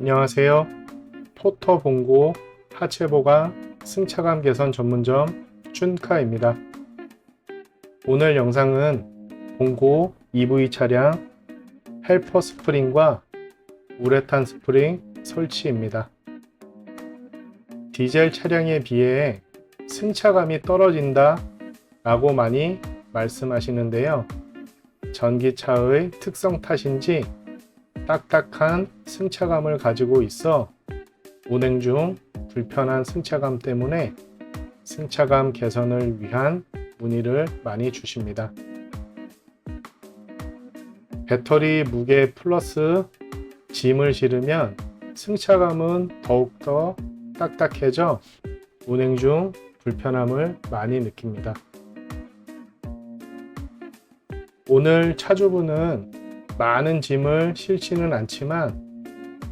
안녕하세요. 포터 봉고 하체 보강 승차감 개선 전문점 춘카입니다. 오늘 영상은 봉고 EV 차량 헬퍼 스프링과 우레탄 스프링 설치입니다. 디젤 차량에 비해 승차감이 떨어진다 라고 많이 말씀하시는데요. 전기차의 특성 탓인지 딱딱한 승차감을 가지고 있어 운행 중 불편한 승차감 때문에 승차감 개선을 위한 문의를 많이 주십니다. 배터리 무게 플러스 짐을 실으면 승차감은 더욱더 딱딱해져 운행 중 불편함을 많이 느낍니다. 오늘 차주분은 많은 짐을 실지는 않지만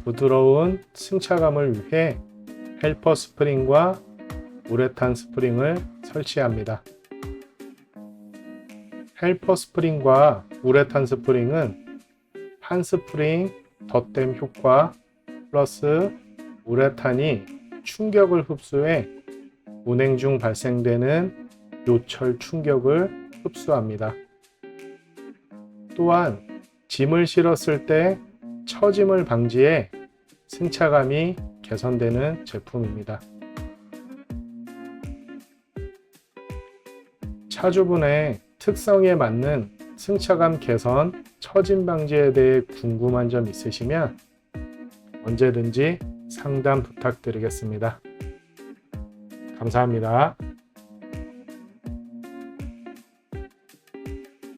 부드러운 승차감을 위해 헬퍼 스프링과 우레탄 스프링을 설치합니다. 헬퍼 스프링과 우레탄 스프링은 한 스프링 덧댐 효과 플러스 우레탄이 충격을 흡수해 운행 중 발생되는 요철 충격을 흡수합니다. 또한 짐을 실었을 때 처짐을 방지해 승차감이 개선되는 제품입니다. 차주분의 특성에 맞는 승차감 개선, 처짐 방지에 대해 궁금한 점 있으시면 언제든지 상담 부탁드리겠습니다. 감사합니다.